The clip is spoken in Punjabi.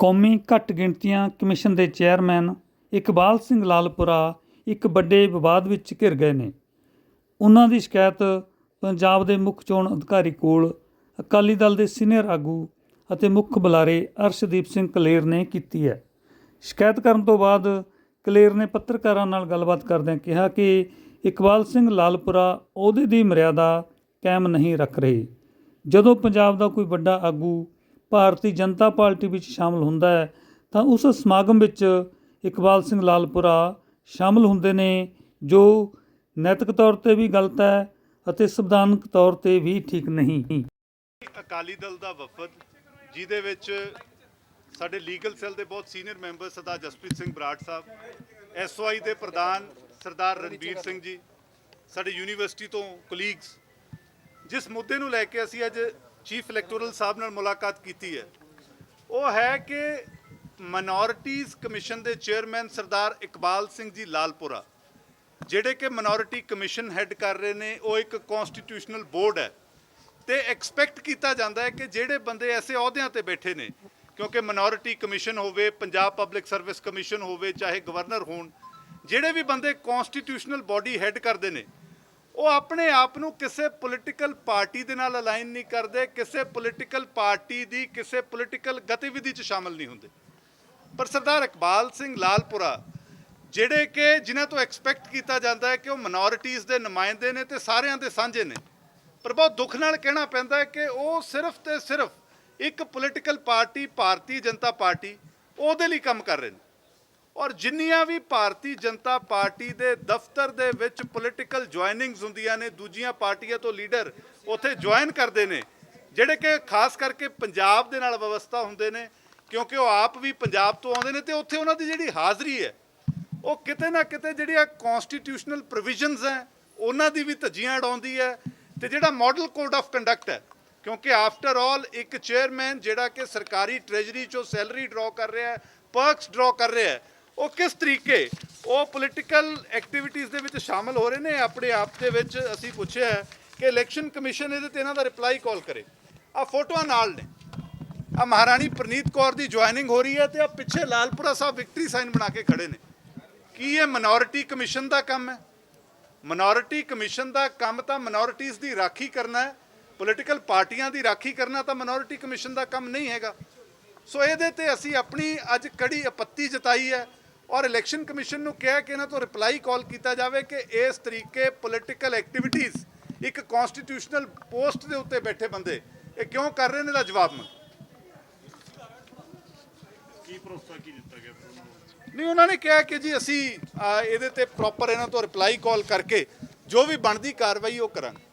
ਕੌਮੀ ਘੱਟ ਗਿਣਤੀਆਂ ਕਮਿਸ਼ਨ ਦੇ ਚੇਅਰਮੈਨ ਇਕਬਾਲ ਸਿੰਘ ਲਾਲਪੁਰਾ ਇੱਕ ਵੱਡੇ ਵਿਵਾਦ ਵਿੱਚ ਘਿਰ ਗਏ ਨੇ। ਉਹਨਾਂ ਦੀ ਸ਼ਿਕਾਇਤ ਪੰਜਾਬ ਦੇ ਮੁੱਖ ਚੋਣ ਅਧਿਕਾਰੀ ਕੋਲ ਅਕਾਲੀ ਦਲ ਦੇ ਸੀਨੀਅਰ ਆਗੂ ਅਤੇ ਮੁੱਖ ਬੁਲਾਰੇ ਅਰਸ਼ਦੀਪ ਸਿੰਘ ਕਲੇਰ ਨੇ ਕੀਤੀ ਹੈ। ਸ਼ਿਕਾਇਤ ਕਰਨ ਤੋਂ ਬਾਅਦ ਕਲੇਰ ਨੇ ਪੱਤਰਕਾਰਾਂ ਨਾਲ ਗੱਲਬਾਤ ਕਰਦਿਆਂ ਕਿਹਾ ਕਿ ਇਕਬਾਲ ਸਿੰਘ ਲਾਲਪੁਰਾ ਉਹਦੇ ਦੀ ਮਰਿਆਦਾ ਕਾਇਮ ਨਹੀਂ ਰੱਖ ਰਹੇ। ਜਦੋਂ ਪੰਜਾਬ ਦਾ ਕੋਈ ਵੱਡਾ ਆਗੂ ਭਾਰਤੀ ਜਨਤਾ ਪਾਰਟੀ ਵਿੱਚ ਸ਼ਾਮਲ ਹੁੰਦਾ ਹੈ, ਤਾਂ ਉਸ ਸਮਾਗਮ ਵਿੱਚ ਇਕਬਾਲ ਸਿੰਘ ਲਾਲਪੁਰਾ ਸ਼ਾਮਲ ਹੁੰਦੇ ਨੇ, ਜੋ ਨੈਤਿਕ ਤੌਰ ਤੇ ਵੀ ਗਲਤ ਹੈ ਅਤੇ ਸੰਵਿਧਾਨਕ ਤੌਰ ਤੇ ਵੀ ਠੀਕ ਨਹੀਂ। ਅਕਾਲੀ ਦਲ ਦਾ ਵਫਦ, ਜਿਹਦੇ ਵਿੱਚ ਸਾਡੇ ਲੀਗਲ ਸੈੱਲ ਦੇ ਬਹੁਤ senior member Sardar Jaspreet Singh Brar Sahib SOI ਦੇ ਪ੍ਰਧਾਨ ਸਰਦਾਰ ਰਣਬੀਰ ਸਿੰਘ ਜੀ, ਸਾਡੇ ਯੂਨੀਵਰਸਿਟੀ ਤੋਂ ਕੋਲੀਗਸ ਜਿਸ ਮੁੱਦੇ ਨੂੰ ਲੈ ਕੇ ਅਸੀਂ ਅੱਜ ਚੀਫ ਇਲੈਕਟੋਰਲ ਸਾਹਿਬ ਨਾਲ ਮੁਲਾਕਾਤ ਕੀਤੀ ਹੈ। ਉਹ ਹੈ ਕਿ ਮਿਨੋਰਿਟੀਜ਼ ਕਮਿਸ਼ਨ ਦੇ ਚੇਅਰਮੈਨ ਸਰਦਾਰ ਇਕਬਾਲ ਸਿੰਘ ਜੀ ਲਾਲਪੁਰਾ, ਜਿਹੜੇ ਕਿ ਮਿਨੋਰਿਟੀ ਕਮਿਸ਼ਨ ਹੈੱਡ ਕਰ ਰਹੇ ਨੇ, ਉਹ ਇੱਕ ਕਨਸਟੀਟਿਊਸ਼ਨਲ ਬੋਰਡ ਹੈ। ਤੇ ਐਕਸਪੈਕਟ ਕੀਤਾ ਜਾਂਦਾ ਹੈ ਕਿ ਜਿਹੜੇ ਬੰਦੇ ਐਸੇ ਅਹੁਦਿਆਂ ਤੇ ਬੈਠੇ ਨੇ, ਕਿਉਂਕਿ ਮਿਨੋਰਿਟੀ ਕਮਿਸ਼ਨ ਹੋਵੇ, ਪੰਜਾਬ ਪਬਲਿਕ ਸਰਵਿਸ ਕਮਿਸ਼ਨ ਹੋਵੇ, ਚਾਹੇ ਗਵਰਨਰ ਹੋਣ, ਜਿਹੜੇ ਵੀ ਬੰਦੇ ਕਨਸਟੀਟਿਊਸ਼ਨਲ ਬਾਡੀ ਹੈੱਡ ਕਰਦੇ ਨੇ ਉਹ ਆਪਣੇ ਆਪ ਨੂੰ ਕਿਸੇ ਪੋਲੀਟੀਕਲ ਪਾਰਟੀ ਦੇ ਨਾਲ ਅਲਾਈਨ ਨਹੀਂ ਕਰਦੇ, ਕਿਸੇ ਪੋਲੀਟੀਕਲ ਪਾਰਟੀ ਦੀ, ਕਿਸੇ ਪੋਲੀਟੀਕਲ ਗਤੀਵਿਧੀ 'ਚ ਸ਼ਾਮਲ ਨਹੀਂ ਹੁੰਦੇ। ਪਰ ਸਰਦਾਰ ਇਕਬਾਲ ਸਿੰਘ ਲਾਲਪੁਰਾ, ਜਿਹੜੇ ਕਿ ਜਿਨ੍ਹਾਂ ਤੋਂ ਐਕਸਪੈਕਟ ਕੀਤਾ ਜਾਂਦਾ ਹੈ ਕਿ ਉਹ ਮਿਨੋਰਿਟੀਜ਼ ਦੇ ਨੁਮਾਇੰਦੇ ਨੇ ਤੇ ਸਾਰਿਆਂ ਦੇ ਸਾਂਝੇ ਨੇ, ਪਰ ਬਹੁਤ ਦੁੱਖ ਨਾਲ ਕਹਿਣਾ ਪੈਂਦਾ ਹੈ ਕਿ ਉਹ ਸਿਰਫ ਤੇ ਸਿਰਫ ਇੱਕ political party Bharatiya Janata party ਉਹਦੇ ਲਈ ਕੰਮ ਕਰ ਰਹੇ ਨੇ। ਔਰ ਜਿੰਨੀਆਂ ਵੀ ਭਾਰਤੀ ਜਨਤਾ ਪਾਰਟੀ ਦੇ ਦਫ਼ਤਰ ਦੇ ਵਿੱਚ ਪੋਲੀਟੀਕਲ ਜੁਆਇਨਿੰਗਸ ਹੁੰਦੀਆਂ ਨੇ, ਦੂਜੀਆਂ ਪਾਰਟੀਆਂ ਤੋਂ ਲੀਡਰ ਉੱਥੇ ਜੁਆਇਨ ਕਰਦੇ ਨੇ, ਜਿਹੜੇ ਕਿ ਖਾਸ ਕਰਕੇ ਪੰਜਾਬ ਦੇ ਨਾਲ ਵਿਵਸਥਾ ਹੁੰਦੇ ਨੇ, ਕਿਉਂਕਿ ਉਹ ਆਪ ਵੀ ਪੰਜਾਬ ਤੋਂ ਆਉਂਦੇ ਨੇ ਤੇ ਉੱਥੇ ਉਹਨਾਂ ਦੀ ਜਿਹੜੀ ਹਾਜ਼ਰੀ ਹੈ, ਉਹ ਕਿਤੇ ਨਾ ਕਿਤੇ ਜਿਹੜੀਆਂ ਕਨਸਟੀਟਿਊਸ਼ਨਲ ਪ੍ਰੋਵੀਜ਼ਨਸ ਹੈ, ਉਹਨਾਂ ਦੀ ਵੀ ਧੱਜੀਆਂ ਉਡਾਉਂਦੀ ਹੈ ਤੇ ਜਿਹੜਾ ਮਾਡਲ ਕੋਡ ਆਫ ਕੰਡਕਟ ਹੈ, ਕਿਉਂਕਿ ਆਫਟਰ ਆਲ ਇੱਕ ਚੇਅਰਮੈਨ ਜਿਹੜਾ ਕਿ ਸਰਕਾਰੀ ਟ੍ਰੈਜਰੀ ਚੋਂ ਸੈਲਰੀ ਡਰਾਅ ਕਰ ਰਿਹਾ ਹੈ ਪਰਕਸ ਡਰਾਅ ਕਰ ਰਿਹਾ ਹੈ ਉਹ ਕਿਸ ਤਰੀਕੇ? ਉਹ ਪੋਲੀਟੀਕਲ ਐਕਟੀਵਿਟੀਜ਼ ਦੇ ਵਿੱਚ ਸ਼ਾਮਲ ਹੋ ਰਹੇ ਨੇ। ਆਪਣੇ ਆਪ ਦੇ ਵਿੱਚ ਅਸੀਂ ਪੁੱਛਿਆ ਕਿ ਇਲੈਕਸ਼ਨ ਕਮਿਸ਼ਨ ਇਹਦੇ ਤੇ ਇਹਨਾਂ ਦਾ ਰਿਪਲਾਈ ਕਾਲ ਕਰੇ। ਆ ਫੋਟੋਆਂ ਨਾਲ ਨੇ। ਆ ਮਹਾਰਾਣੀ ਪ੍ਰਨੀਤ ਕੌਰ ਦੀ ਜੁਆਇਨਿੰਗ ਹੋ ਰਹੀ ਹੈ ਤੇ ਆ ਪਿੱਛੇ ਲਾਲਪੁਰਾ ਸਾਹਿਬ ਵਿਕਟਰੀ ਸਾਈਨ ਬਣਾ ਕੇ ਖੜੇ ਨੇ। ਕੀ ਇਹ ਮਿਨੋਰਿਟੀ ਕਮਿਸ਼ਨ ਦਾ ਕੰਮ ਹੈ? ਮਿਨੋਰਿਟੀ ਕਮਿਸ਼ਨ ਦਾ ਕੰਮ ਤਾਂ ਮਿਨੋਰਿਟੀਜ਼ ਦੀ ਰਾਖੀ ਕਰਨਾ ਹੈ। ਪੋਲੀਟੀਕਲ ਪਾਰਟੀਆਂ ਦੀ ਰਾਖੀ ਕਰਨਾ ਤਾਂ ਮਿਨੋਰਿਟੀ ਕਮਿਸ਼ਨ ਦਾ ਕੰਮ ਨਹੀਂ ਹੈਗਾ। ਸੋ ਇਹਦੇ ਤੇ ਅਸੀਂ ਆਪਣੀ ਅੱਜ ਕੜੀ ਆਪੱਤੀ ਜਤਾਈ ਹੈ। ਔਰ ਇਲੈਕਸ਼ਨ ਕਮਿਸ਼ਨ ਨੂੰ ਕਿਹਾ ਕਿ ਇਹਨਾਂ ਤੋਂ ਰਿਪਲਾਈ ਕਾਲ ਕੀਤਾ ਜਾਵੇ ਕਿ ਇਸ ਤਰੀਕੇ ਪੋਲੀਟੀਕਲ ਐਕਟੀਵਿਟੀਜ਼ ਇੱਕ ਕਨਸਟੀਟਿਊਸ਼ਨਲ ਪੋਸਟ ਦੇ ਉੱਤੇ ਬੈਠੇ ਬੰਦੇ ਇਹ ਕਿਉਂ ਕਰ ਰਹੇ ਨੇ ਦਾ ਜਵਾਬ ਮੰਗ। ਕੀ ਭਰੋਸਾ ਕੀ ਦਿੱਤਾ ਗਿਆ ਨਹੀਂ ਉਹਨਾਂ ਨੇ ਕਿਹਾ ਕਿ ਜੀ ਅਸੀਂ ਇਹਦੇ ਤੇ ਪ੍ਰੋਪਰ ਇਹਨਾਂ ਤੋਂ ਰਿਪਲਾਈ ਕਾਲ ਕਰਕੇ ਜੋ ਵੀ ਬਣਦੀ ਕਾਰਵਾਈ ਉਹ ਕਰਾਂਗੇ।